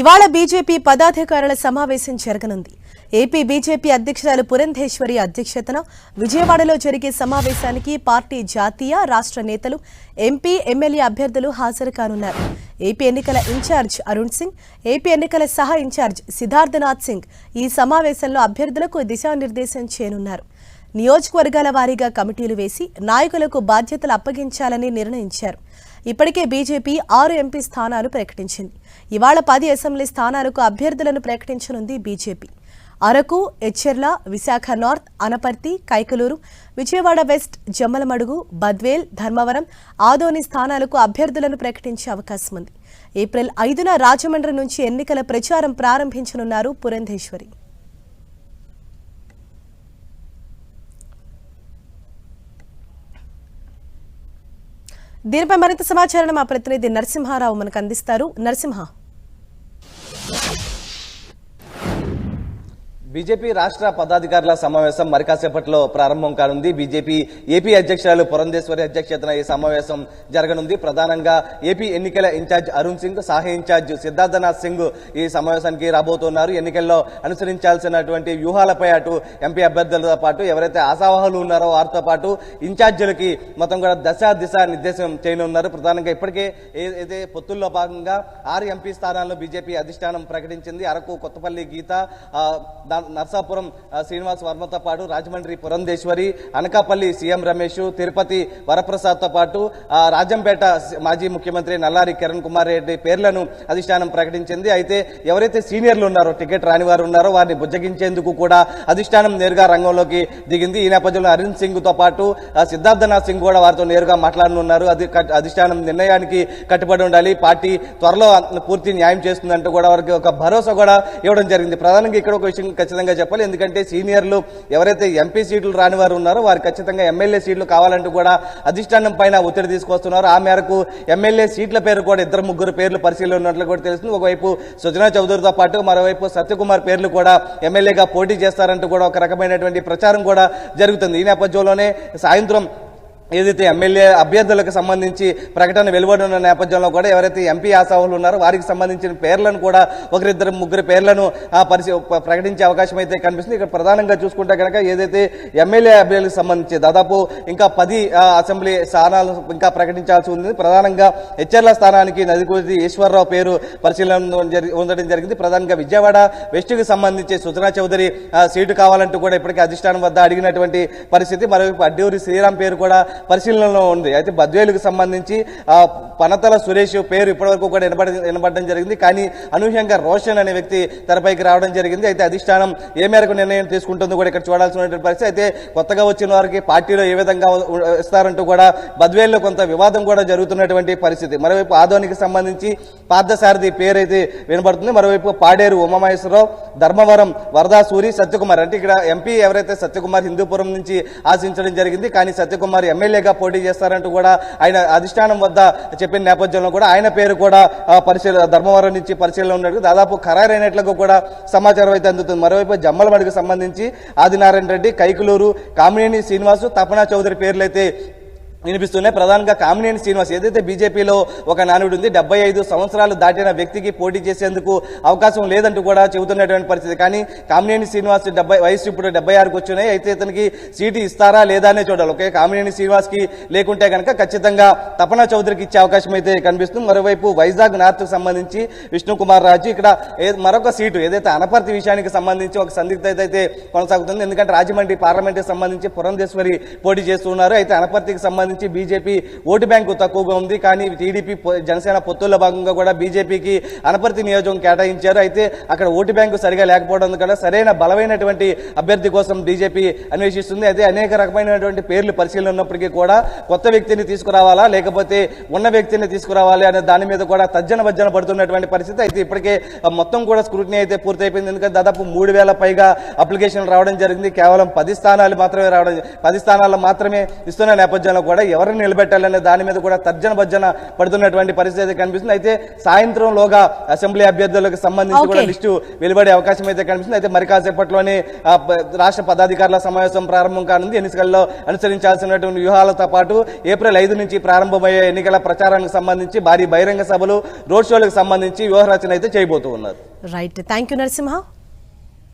ఇవాళ బీజేపీ పదాధికారుల సమావేశం జరగనుంది. ఏపీ బీజేపీ అధ్యక్షురాలు పురంధేశ్వరి అధ్యక్షతన విజయవాడలో జరిగే సమావేశానికి పార్టీ జాతీయ రాష్ట్ర నేతలు ఎంపీ ఎమ్మెల్యే అభ్యర్థులు హాజరు కానున్నారు. ఏపీ ఎన్నికల ఇన్ఛార్జ్ అరుణ్ సింగ్ ఏపీ ఎన్నికల సహా ఇన్ఛార్జ్ సిద్ధార్థనాథ్ సింగ్ ఈ సమావేశంలో అభ్యర్థులకు దిశానిర్దేశం చేయనున్నారు. నియోజకవర్గాల వారీగా కమిటీలు వేసి నాయకులకు బాధ్యతలు అప్పగించాలని నిర్ణయించారు. ఇప్పటికే బీజేపీ ఆరు ఎంపీ స్థానాలు ప్రకటించింది. ఇవాళ పది అసెంబ్లీ స్థానాలకు అభ్యర్థులను ప్రకటించనుంది BJP. Araku Etcherla Visakha north Anaparthi Kaikaluru Vijayawada west Jammalamadugu Badvel Dharmavaram Adoni స్థానాలకు అభ్యర్థులను ప్రకటించే అవకాశం ఉంది ఏప్రిల్ ఐదున రాజమండ్రి నుంచి ఎన్నికల ప్రచారం ప్రారంభించనున్నారు పురంధేశ్వరి. దీనిపై మరింత సమాచారం మా ప్రతినిధి నరసింహారావు మనకు అందిస్తారు. నరసింహ. బీజేపీ రాష్ట్ర పదాధికారుల సమావేశం మరికాసేపట్లో ప్రారంభం కానుంది. బీజేపీ ఏపీ అధ్యక్షురాలు పురంధేశ్వరి అధ్యక్షతన ఈ సమావేశం జరగనుంది. ప్రధానంగా ఏపీ ఎన్నికల ఇన్ఛార్జ్ అరుణ్ సింగ్ సహాయ ఇన్ఛార్జ్ సిద్ధార్థనాథ్ సింగ్ ఈ సమావేశానికి రాబోతున్నారు. ఎన్నికల్లో అనుసరించాల్సినటువంటి వ్యూహాలపై అటు ఎంపీ అభ్యర్థులతో పాటు ఎవరైతే ఆశావాహులు ఉన్నారో వారితో పాటు ఇన్ఛార్జీలకి మొత్తం కూడా దశ దిశ నిర్దేశం చేయనున్నారు. ప్రధానంగా ఇప్పటికే ఏదైతే పొత్తుల్లో భాగంగా ఆరు ఎంపీ స్థానాల్లో బీజేపీ అధిష్టానం ప్రకటించింది. అరకు కొత్తపల్లి గీత దా- నర్సాపురం శ్రీనివాస్ వర్మతో పాటు రాజమండ్రి పురంధేశ్వరి అనకాపల్లి సీఎం రమేష్ తిరుపతి వరప్రసాద్తో పాటు రాజంపేట మాజీ ముఖ్యమంత్రి నల్లారి కిరణ్ కుమార్ రెడ్డి పేర్లను అధిష్టానం ప్రకటించింది. అయితే ఎవరైతే సీనియర్లు ఉన్నారో టికెట్ రాని వారు ఉన్నారో వారిని బుజ్జగించేందుకు కూడా అధిష్టానం నేరుగా రంగంలోకి దిగింది. ఈ నేపథ్యంలో అరుణ్ సింగ్తో పాటు సిద్ధార్థనాథ్ సింగ్ కూడా వారితో నేరుగా మాట్లాడనున్నారు. అది కట్- అధిష్టానం నిర్ణయానికి కట్టుబడి ఉండాలి. పార్టీ త్వరలో పూర్తి న్యాయం చేస్తుందంటూ కూడా వారికి ఒక భరోసా కూడా ఇవ్వడం జరిగింది. ప్రధానంగా ఇక్కడ ఒక విషయం ఖచ్చితంగా చెప్పాలి. ఎందుకంటే సీనియర్లు ఎవరైతే ఎంపీ సీట్లు రాని వారు ఉన్నారో వారు ఖచ్చితంగా ఎమ్మెల్యే సీట్లు కావాలంటూ కూడా అధిష్టానం పైన ఒత్తిడి తీసుకొస్తున్నారు. ఆ మేరకు ఎమ్మెల్యే సీట్ల పేరు కూడా ఇద్దరు ముగ్గురు పేర్లు పరిశీలన ఉన్నట్లు కూడా తెలుస్తుంది. ఒకవైపు సుజనా చౌదరితో పాటు మరోవైపు సత్యకుమార్ పేర్లు కూడా ఎమ్మెల్యేగా పోటీ చేస్తారంటూ కూడా ఒక రకమైనటువంటి ప్రచారం కూడా జరుగుతుంది. ఈ నేపథ్యంలోనే సాయంత్రం ఏదైతే ఎమ్మెల్యే అభ్యర్థులకు సంబంధించి ప్రకటన వెలువడిన నేపథ్యంలో కూడా ఎవరైతే ఎంపీ ఆశావులు ఉన్నారో వారికి సంబంధించిన పేర్లను కూడా ఒకరిద్దరు ముగ్గురు పేర్లను పరిశీ ప్రకటించే అవకాశం అయితే కనిపిస్తుంది. ఇక్కడ ప్రధానంగా చూసుకుంటే కనుక ఏదైతే ఎమ్మెల్యే అభ్యర్థులకు సంబంధించి దాదాపు ఇంకా పది అసెంబ్లీ స్థానాలు ఇంకా ప్రకటించాల్సి ఉంది. ప్రధానంగా హెచ్చర్ల స్థానానికి నదికూరి ఈశ్వరరావు పేరు పరిశీలన ఉండడం జరిగింది. ప్రధానంగా విజయవాడ వెస్ట్కి సంబంధించి సుజనా చౌదరి సీటు కావాలంటూ కూడా ఇప్పటికే అధిష్టానం వద్ద అడిగినటువంటి పరిస్థితి. మరోవైపు అడ్డూరి శ్రీరామ్ పేరు కూడా పరిశీలనలో ఉంది. అయితే బద్వేలుకు సంబంధించి ఆ, పనతల సురేష్ పేరు ఇప్పటివరకు కూడా వినబడి వినబడడం జరిగింది. కానీ అనూహ్యంగా రోషన్ అనే వ్యక్తి తెరపైకి రావడం జరిగింది. అయితే అధిష్టానం ఏ మేరకు నిర్ణయం తీసుకుంటుందో కూడా ఇక్కడ చూడాల్సినటువంటి పరిస్థితి. అయితే కొత్తగా వచ్చిన వారికి పార్టీలో ఏ విధంగా ఇస్తారంటూ కూడా బద్వేల్లో కొంత వివాదం కూడా జరుగుతున్నటువంటి పరిస్థితి. మరోవైపు ఆదోనికి సంబంధించి పార్థసారథి పేరు అయితే వినబడుతుంది. మరోవైపు పాడేరు ఉమామహేశ్వరరావు ధర్మవరం వరదా సూరి సత్యకుమార్. అంటే ఇక్కడ ఎంపీ ఎవరైతే సత్యకుమార్ హిందూపురం నుంచి ఆశించడం జరిగింది. కానీ సత్యకుమార్ ఎమ్మెల్యేగా పోటీ చేస్తారంటూ కూడా ఆయన అధిష్టానం వద్ద చెప్పిన నేపథ్యంలో కూడా ఆయన పేరు కూడా పరిశీలన ధర్మవరం నుంచి పరిశీలన ఉన్నట్టు దాదాపు ఖరారైనట్లుగా కూడా సమాచారం అయితే అందుతుంది. మరోవైపు జమ్మలమడికి సంబంధించి ఆదినారాయణ రెడ్డి కైకులూరు కామినేని శ్రీనివాసు తపనా చౌదరి పేర్లు అయితే వినిపిస్తున్నాయి ప్రధానంగా కామినేని శ్రీనివాస్ ఏదైతే బీజేపీలో ఒక నానుడు ఉంది డెబ్బై ఐదు సంవత్సరాలు దాటిన వ్యక్తికి పోటీ చేసేందుకు అవకాశం లేదంటూ కూడా చెబుతున్నటువంటి పరిస్థితి. కానీ కామినేని శ్రీనివాస్ డెబ్బై వయసు ఇప్పుడు డెబ్బై ఆరుకు వచ్చినాయి. అయితే ఇతనికి సీటు ఇస్తారా లేదా అనే చూడాలి. ఓకే కామినేని శ్రీనివాస్కి లేకుంటే కనుక ఖచ్చితంగా తపన చౌదరికి ఇచ్చే అవకాశం అయితే కనిపిస్తుంది. మరోవైపు వైజాగ్ నార్త్ సంబంధించి విష్ణుకుమార్ రాజు ఇక్కడ మరొక సీటు ఏదైతే అనపర్తి విషయానికి సంబంధించి ఒక సందిగ్ధత అయితే కొనసాగుతుంది. ఎందుకంటే రాజమండ్రి పార్లమెంట్కి సంబంధించి పురంధేశ్వరి పోటీ చేస్తున్నారు అయితే అనపర్తికి సంబంధించి బీజేపీ ఓటు బ్యాంకు తక్కువగా ఉంది. కానీ టీడీపీ జనసేన పొత్తుల్లో భాగంగా కూడా బీజేపీకి అనపర్తి నియోజకం కేటాయించారు. అయితే అక్కడ ఓటు బ్యాంకు సరిగా లేకపోవడం కూడా సరైన బలమైనటువంటి అభ్యర్థి కోసం బీజేపీ అన్వేషిస్తుంది. అయితే అనేక రకమైనటువంటి పేర్లు పరిశీలన ఉన్నప్పటికీ కూడా కొత్త వ్యక్తిని తీసుకురావాలా లేకపోతే ఉన్న వ్యక్తిని తీసుకురావాలి అనే దాని మీద కూడా తజ్జన భజ్జన పడుతున్నటువంటి పరిస్థితి అయితే ఇప్పటికే మొత్తం కూడా స్క్రూటినీ అయితే పూర్తయిపోయింది. ఎందుకంటే దాదాపు మూడు వేల పైగా అప్లికేషన్లు రావడం జరిగింది. కేవలం పది స్థానాలు మాత్రమే రావడం పది స్థానాల్లో మాత్రమే ఇస్తున్న నేపథ్యంలో కూడా కూడా ఎవరిని నిలబెట్టాలనే దాని మీద కూడా తర్జన భర్జన పడుతున్నటువంటి పరిస్థితి అయితే కనిపిస్తుంది. అయితే సాయంత్రంలోగా అసెంబ్లీ అభ్యర్థులకు సంబంధించి కూడా. లిస్టు వెలువడే అవకాశం అయితే కనిపిస్తుంది. అయితే మరి కాసేపట్లోనే రాష్ట్ర పదాధికారుల సమావేశం ప్రారంభం కానుంది. ఎన్నికల్లో అనుసరించాల్సినటువంటి వ్యూహాలతో పాటు ఏప్రిల్ ఐదు నుంచి ప్రారంభమయ్యే ఎన్నికల ప్రచారానికి సంబంధించి భారీ బహిరంగ సభలు రోడ్ షోలకు సంబంధించి వ్యూహరచన అయితే చేయబోతూ ఉన్నారు. Right thank you Narasimha